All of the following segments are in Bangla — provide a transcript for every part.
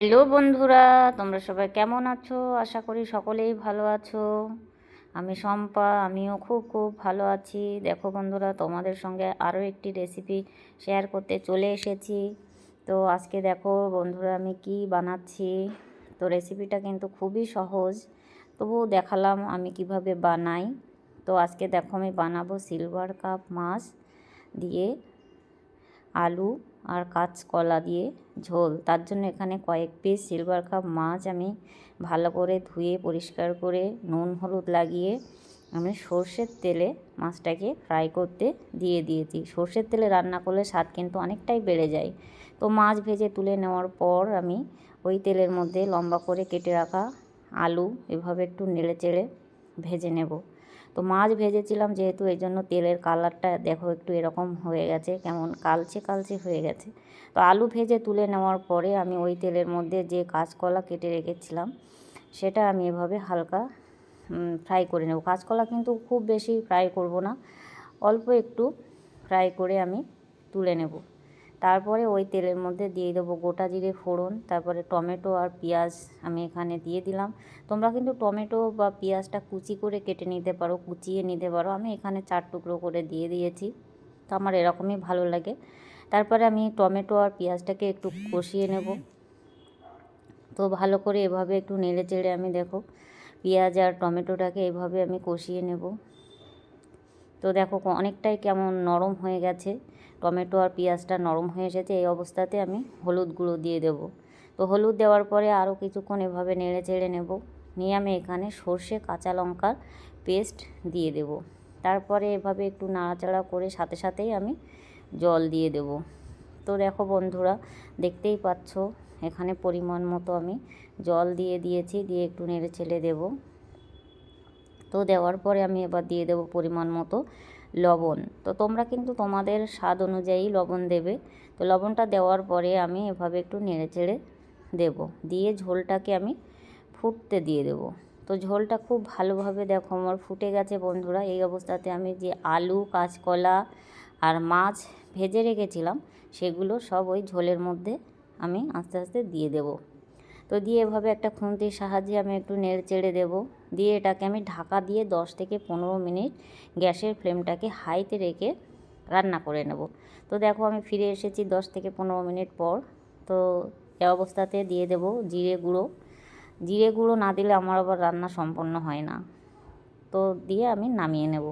হ্যালো বন্ধুরা, তোমরা সবাই কেমন আছো? আশা করি সকলেই ভালো আছো। আমি শম্পা, আমিও খুব খুব ভালো আছি। দেখো বন্ধুরা, তোমাদের সঙ্গে আরও একটি রেসিপি শেয়ার করতে চলে এসেছি। তো আজকে দেখো বন্ধুরা, আমি কি বানাচ্ছি? তো রেসিপিটা কিন্তু খুবই সহজ। তবুও দেখালাম আমি কীভাবে বানাই। তো আজকে দেখো আমি বানাবো সিলভার কাপ মাছ দিয়ে আলু আর কাঁচকলা দিয়ে ঝোল। তার জন্য এখানে কয়েক পিস সিলভার কাপ মাছ আমি ভালো করে ধুয়ে, পরিষ্কার করে, নুন, হলুদ লাগিয়ে আমি সর্ষের তেলে মাছটাকে ফ্রাই করতে দিয়ে দিয়েছি। সর্ষের তেলে রান্না করলে স্বাদ কিন্তু অনেকটাই বেড়ে যায়। তো মাছ ভেজে তুলে নেওয়ার পর আমি ওই তেলের মধ্যে লম্বা করে কেটে রাখা আলু এভাবে একটু নেড়ে চেড়ে ভেজে নেব। তো মাছ ভেজেছিলাম যেহেতু এই জন্য তেলের কালারটা দেখো একটু এরকম হয়ে গেছে, কেমন কালচে কালচে হয়ে গেছে। তো আলু ভেজে তুলে নেওয়ার পরে আমি ওই তেলের মধ্যে যে কাঁচকলা কেটে রেখেছিলাম, সেটা আমি এভাবে হালকা ফ্রাই করে নেব। কাঁচকলা কিন্তু খুব বেশি ফ্রাই করব না, অল্প একটু ফ্রাই করে আমি তুলে নেব। তারপরে ওই তেলের মধ্যে দিয়ে দেবো গোটা জিরে ফোড়ন, তারপরে টমেটো আর পেঁয়াজ আমি এখানে দিয়ে দিলাম। তোমরা কিন্তু টমেটো বা পেঁয়াজটা কুচি করে কেটে নিতে পারো, কুচিয়ে নিতে পারো। আমি এখানে চার টুকরো করে দিয়ে দিয়েছি, তো আমার এরকমই ভালো লাগে। তারপরে আমি টমেটো আর পেঁয়াজটাকে একটু কষিয়ে নেব। তো ভালো করে এভাবে একটু নেড়ে চেড়ে আমি দেখো, পেঁয়াজ আর টমেটোটাকে এভাবে আমি কষিয়ে নেব। তো দেখো অনেকটাই কেমন নরম হয়ে গেছে। টমেটো আর পেঁয়াজটা নরম হয়ে এসেছে, এই অবস্থাতে আমি হলুদ গুঁড়ো দিয়ে দেব। তো হলুদ দেওয়ার পরে আরও কিছুক্ষণ এভাবে নেড়ে চেড়ে নেব। নিয়ে আমি এখানে সর্ষে কাঁচা লঙ্কার পেস্ট দিয়ে দেব। তারপরে এভাবে একটু নাড়াচাড়া করে সাথে সাথেই আমি জল দিয়ে দেব। তো দেখো বন্ধুরা, দেখতেই পাচ্ছ, এখানে পরিমাণ মতো আমি জল দিয়ে দিয়েছি, দিয়ে একটু নেড়ে চেড়ে দেবো। তো দেওয়ার পরে আমি এবার দিয়ে দেবো পরিমাণ মতো লবণ। তো তোমরা কিন্তু তোমাদের স্বাদ অনুযায়ী লবণ দেবে। তো লবণটা দেওয়ার পরে আমি এভাবে একটু নেড়ে চেড়ে দেবো। দিয়ে ঝোলটাকে আমি ফুটতে দিয়ে দেব। তো ঝোলটা খুব ভালোভাবে দেখো আমার ফুটে গেছে বন্ধুরা। এই অবস্থাতে আমি যে আলু, কাঁচকলা আর মাছ ভেজে রেখেছিলাম, সেগুলো সব ওই ঝোলের মধ্যে আমি আস্তে আস্তে দিয়ে দেবো। তো দিয়ে এভাবে একটা খুন্তির সাহায্যে আমি একটু নেড়ে চেড়ে দেবো। দিয়ে এটাকে আমি ঢাকা দিয়ে দশ থেকে পনেরো মিনিট গ্যাসের ফ্লেমটাকে হাইতে রেখে রান্না করে নেব। তো দেখো আমি ফিরে এসেছি দশ থেকে পনেরো মিনিট পর। তো এ অবস্থাতে দিয়ে দেব জিরে গুঁড়ো। জিরে গুঁড়ো না দিলে আমার আবার রান্না সম্পন্ন হয় না। তো দিয়ে আমি নামিয়ে নেব।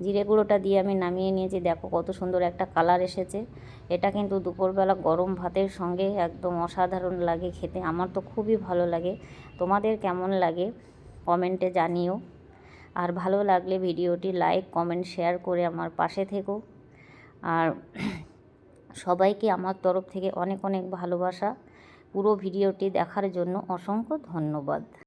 জিরে গুঁড়োটা দিয়ে আমি নামিয়ে নিয়েছি। দেখো কত সুন্দর একটা কালার এসেছে। এটা কিন্তু দুপুরবেলা গরম ভাতের সঙ্গে একদম অসাধারণ লাগে খেতে। আমার তো খুবই ভালো লাগে। তোমাদের কেমন লাগে কমেন্টে জানিও। আর ভালো লাগলে ভিডিওটি লাইক, কমেন্ট, শেয়ার করে আমার পাশে থেকো। আর সবাইকে আমার তরফ থেকে অনেক অনেক ভালোবাসা। পুরো ভিডিওটি দেখার জন্য অসংখ্য ধন্যবাদ।